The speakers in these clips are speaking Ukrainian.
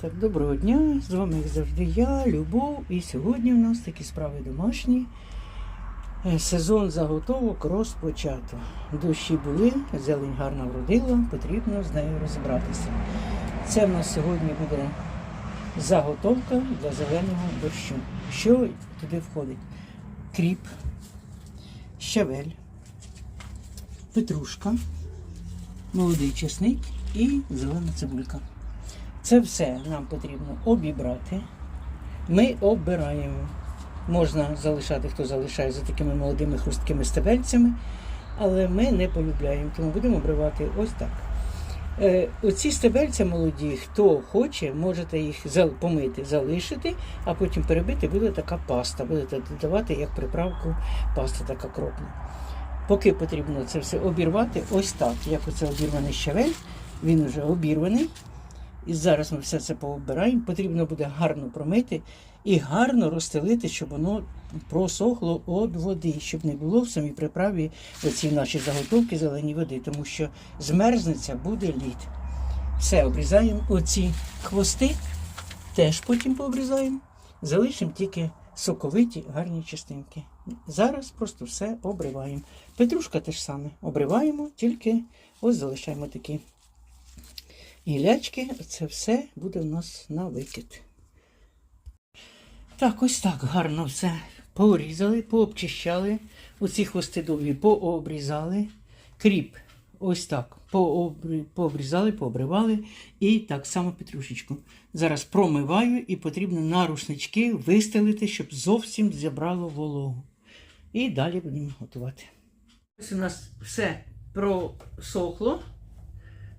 Так, доброго дня. З вами як завжди я, Любов. І сьогодні у нас такі справи домашні. Е, Сезон заготовок розпочато. Дощі були, зелень гарно вродила, потрібно з нею розібратися. Це в нас сьогодні буде заготовка для зеленого борщу. Що туди входить? Кріп, щавель, петрушка, молодий чесник і зелена цибулька. Це все нам потрібно обібрати. Ми обираємо. Можна залишати, хто залишає за такими молодими хрусткими стебельцями, але ми не полюбляємо, тому будемо обривати ось так. Е, оці стебельця молоді, хто хоче, можете їх помити, залишити, а потім перебити, буде така паста. Будете додавати як приправку паста така кропна. Поки потрібно це все обірвати, ось так, як оце обірваний щавель, він вже обірваний. І зараз ми все це пообираємо. Потрібно буде гарно промити і гарно розстелити, щоб воно просохло від води, щоб не було в самій приправі оці наші заготовки зелені води, тому що змерзнеться, буде лід. Все, обрізаємо оці хвости, теж потім пообрізаємо. Залишимо тільки соковиті гарні частинки. Зараз просто все обриваємо. Петрушка теж саме обриваємо, тільки ось залишаємо такі гілячки, це все буде у нас на викид. Так, ось так гарно все порізали, пообчищали. Оці хвости довгі пообрізали. Кріп, ось так. Пообрі... Пообрізали, пообривали. І так само петрушечку. Зараз промиваю і потрібно на рушнички вистелити, щоб зовсім зібрало вологу. І далі будемо готувати. Ось у нас все просохло,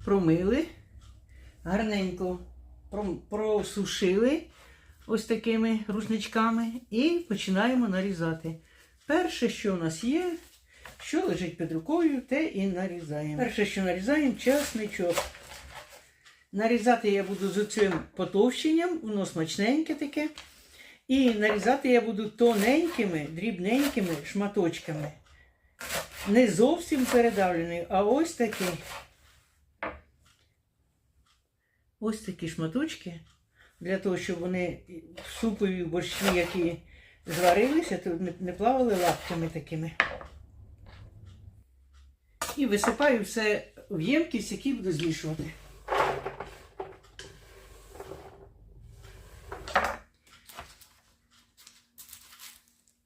промили гарненько просушили ось такими рушничками і починаємо нарізати. Перше, що у нас є, що лежить під рукою, те і нарізаємо. Перше, що нарізаємо, чесничок. Нарізати я буду з цим потовщенням, воно смачненьке таке. І нарізати я буду тоненькими, дрібненькими шматочками. Не зовсім передавлений, а ось такий. Ось такі шматочки, для того, щоб вони в супові борщі, які зварилися, то не, плавали лапками такими. І висипаю все в ємкість, які буду змішувати.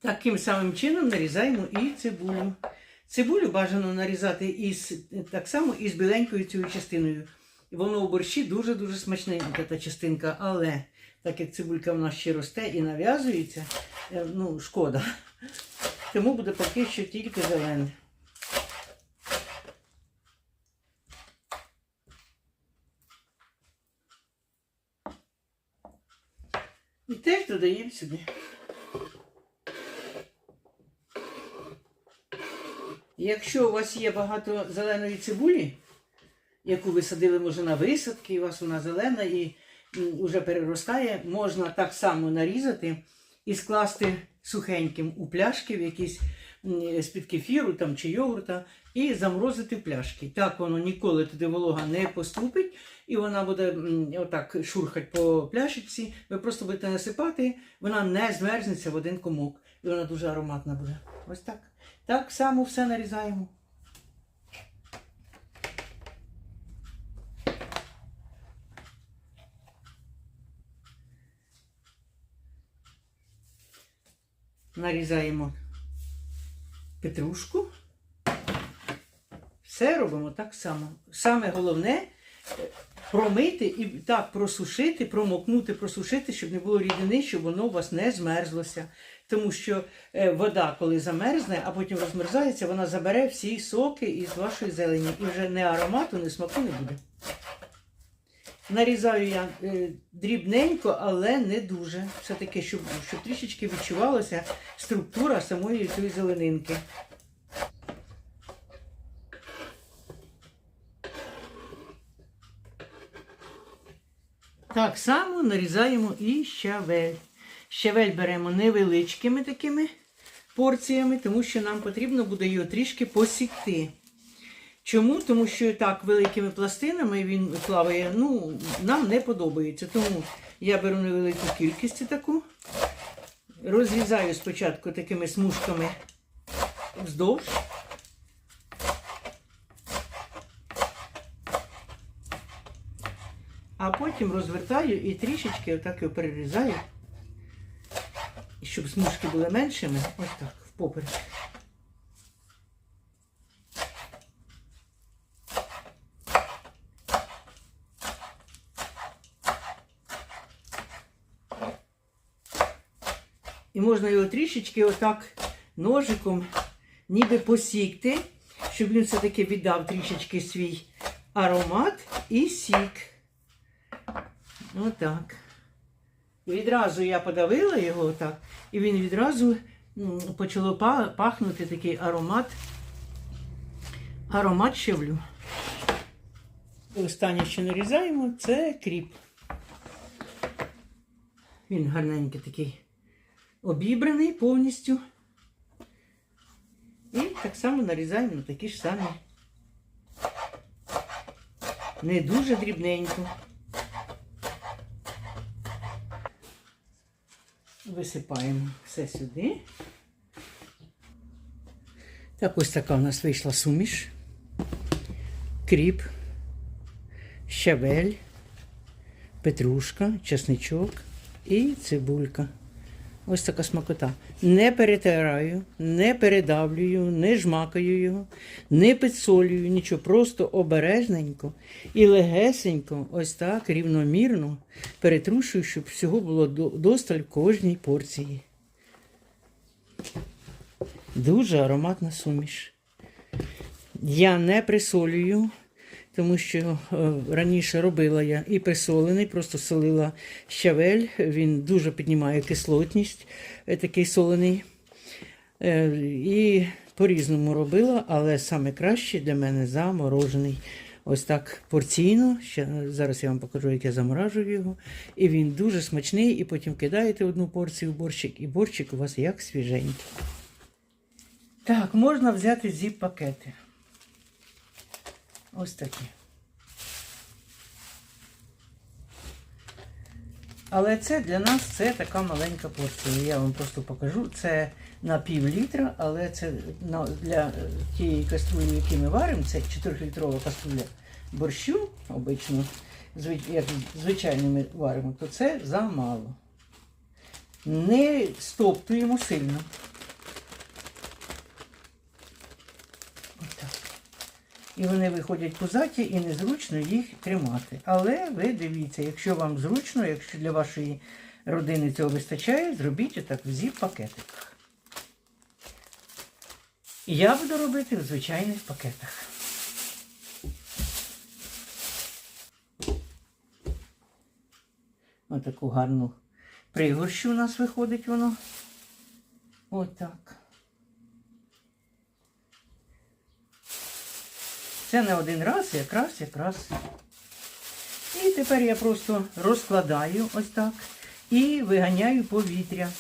Таким самим чином нарізаємо і цибулю. Цибулю бажано нарізати із, так само із біленькою цією частиною. Воно у борщі дуже-дуже смачненька та частинка, але так як цибулька в нас ще росте і нав'язується, е, ну, шкода. Тому буде поки що тільки зелене. І теж додаємо сюди. Якщо у вас є багато зеленої цибулі, яку ви садили, може, на висадки, і у вас вона зелена і вже переростає, можна так само нарізати і скласти сухеньким у пляшки в якісь з-під кефіру там, чи йогурта, і заморозити пляшки. Так воно ніколи туди волога не поступить, і вона буде отак шурхать по пляшечці. Ви просто будете насипати, вона не змерзнеться в один комок. І вона дуже ароматна буде. Ось так. Так само все нарізаємо. Нарізаємо петрушку. Все робимо так само. Саме головне е, промити і так просушити, промокнути, просушити, щоб не було рідини, щоб воно у вас не змерзлося. Тому що е, вода, коли замерзне, а потім розмерзається, вона забере всі соки із вашої зелені. І вже не аромату, не смаку не буде. Нарізаю я е, дрібненько, але не дуже. Все-таки, щоб, щоб трішечки відчувалася структура самої цієї зеленинки. Так само нарізаємо і щавель. Щавель беремо невеличкими такими порціями, тому що нам потрібно буде його трішки посікти. Чому? Тому що так великими пластинами він плаває, ну, нам не подобається. Тому я беру невелику кількість таку, розрізаю спочатку такими смужками вздовж. А потім розвертаю і трішечки отак його перерізаю, щоб смужки були меншими, ось так, впоперек. І можна його трішечки отак ножиком ніби посікти, щоб він все-таки віддав трішечки свій аромат і сік. Отак. Відразу я подавила його отак, і він відразу почало пахнути такий аромат. Аромат щавлю. Останнє, що нарізаємо, це кріп. Він гарненький такий обібраний повністю. І так само нарізаємо на такі ж самі. Не дуже дрібненько. Висипаємо все сюди. Так, ось така у нас вийшла суміш. Кріп, щавель, петрушка, чесничок і цибулька. Ось така смакота. Не перетираю, не передавлюю, не жмакаю його, не підсолюю, нічого. Просто обережненько і легесенько, ось так, рівномірно перетрушую, щоб всього було досталь в кожній порції. Дуже ароматна суміш. Я не присолюю, тому що е, раніше робила я і присолений, просто солила щавель. Він дуже піднімає кислотність, е, такий солений. Е, І по-різному робила, але саме краще для мене заморожений. Ось так порційно. Ще, зараз я вам покажу, як я заморажую його. І він дуже смачний, і потім кидаєте одну порцію в борщик, і борщик у вас як свіженький. Так, можна взяти зіп-пакети. Ось такі. Але це для нас це така маленька порція. Я вам просто покажу. Це на пів літра, але це для е, тієї каструлі, які ми варимо, це 4-літрова каструля борщу, обично, як звичайно ми варимо, то це замало. Не стоптуємо сильно. Отак. І вони виходять пузаті і незручно їх тримати. Але ви дивіться, якщо вам зручно, якщо для вашої родини цього вистачає, зробіть отак в зіп-пакетиках. Я буду робити в звичайних пакетах. Отаку гарну пригорщу у нас виходить воно. Отак. Це не один раз, якраз, якраз. І тепер я просто розкладаю ось так і виганяю повітря.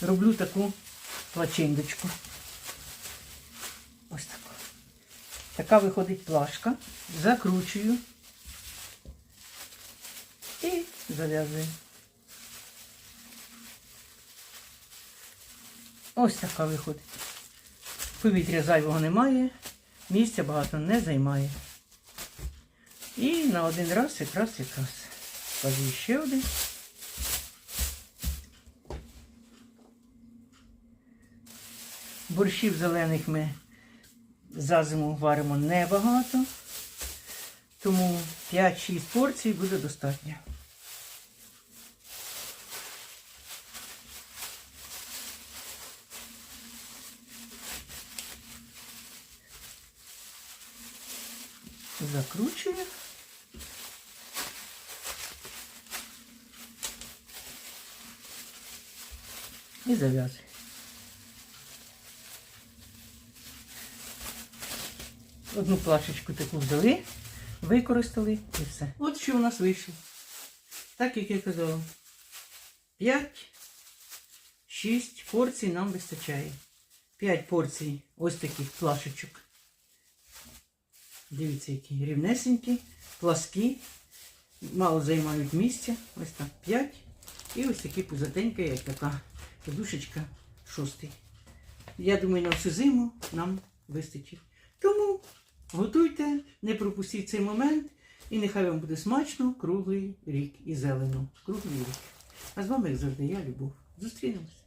Роблю таку плачиндочку. Ось таку. Така виходить плашка. Закручую і зав'язую. Ось така виходить. Повітря зайвого немає, місця багато не займає. І на один раз якраз якраз. Скажу ще один. Борщів зелених ми за зиму варимо небагато, тому 5-6 порцій буде достатньо. Закручую. І зав'язую. Одну плашечку таку взяли, використали і все. От що у нас вийшло. Так як я казала. 5-6 порцій нам вистачає. 5 порцій ось таких плашечок. Дивіться, які рівнесенькі, пласкі, мало займають місця. Ось так 5. І ось такі пузатенька, як така подушечка шостий. Я думаю, на всю зиму нам вистачить. Тому готуйте, не пропустіть цей момент, і нехай вам буде смачно круглий рік і зелено. Круглий рік. А з вами, як завжди, я Любов. Зустрінемось.